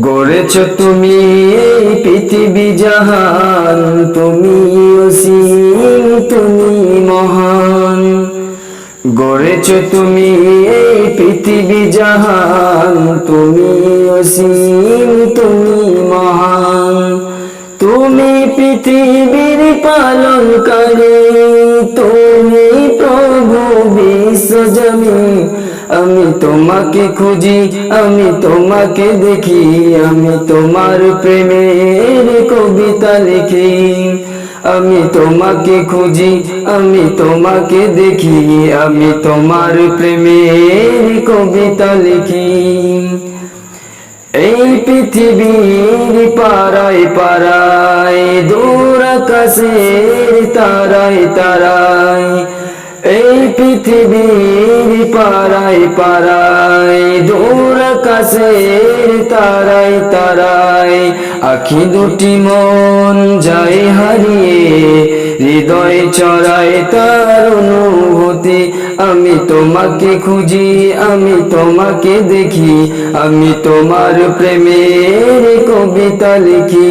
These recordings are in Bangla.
গড়েছ তুমি এই পৃথিবী জাহান, তুমি অসীম, তুমি মহান। গড়েছ তুমি এই পৃথিবী জাহান, তুমি অসীম, তুমি মহান। তুমি পৃথিবীর পালনকারী, তুমি প্রভু বিশ্বজনী আমি তোমাকে খুঁজি, আমি তোমাকে দেখি, আমি তোমার প্রেমের কবিতা লিখি। আমি তোমাকে খুঁজি, আমি তোমাকে দেখি, আমি তোমার প্রেমের কবিতা লিখি। এই পৃথিবীর পাড়ায় পাড়ায়, দূর আকাশের তারায় এই পৃথিবীর পাড়ায় পাড়ায়, দূর আকাশের তারায় তারায়, আখি দুটি মন যায় হারিয়ে, হৃদয় চড়ায় তার অনুভূতি। আমি তোমাকে খুঁজি, আমি তোমাকে দেখি, আমি তোমার প্রেমের কবিতা লিখি।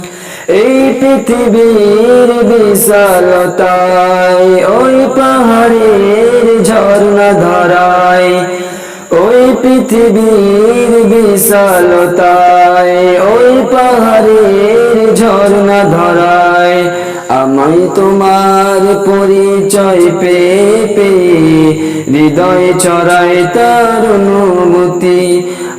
এই পৃথিবীর বিশালতায়, ওই পাহাড়ের ঝর্ণা ধরায়, ওই পৃথিবীর বিশালতায়, ওই পাহাড়ের ঝর্ণা ধরায়, আমায় তোমার পরিচয় পেয়ে পেয়ে, হৃদয় চড়ায় তার অনুভূতি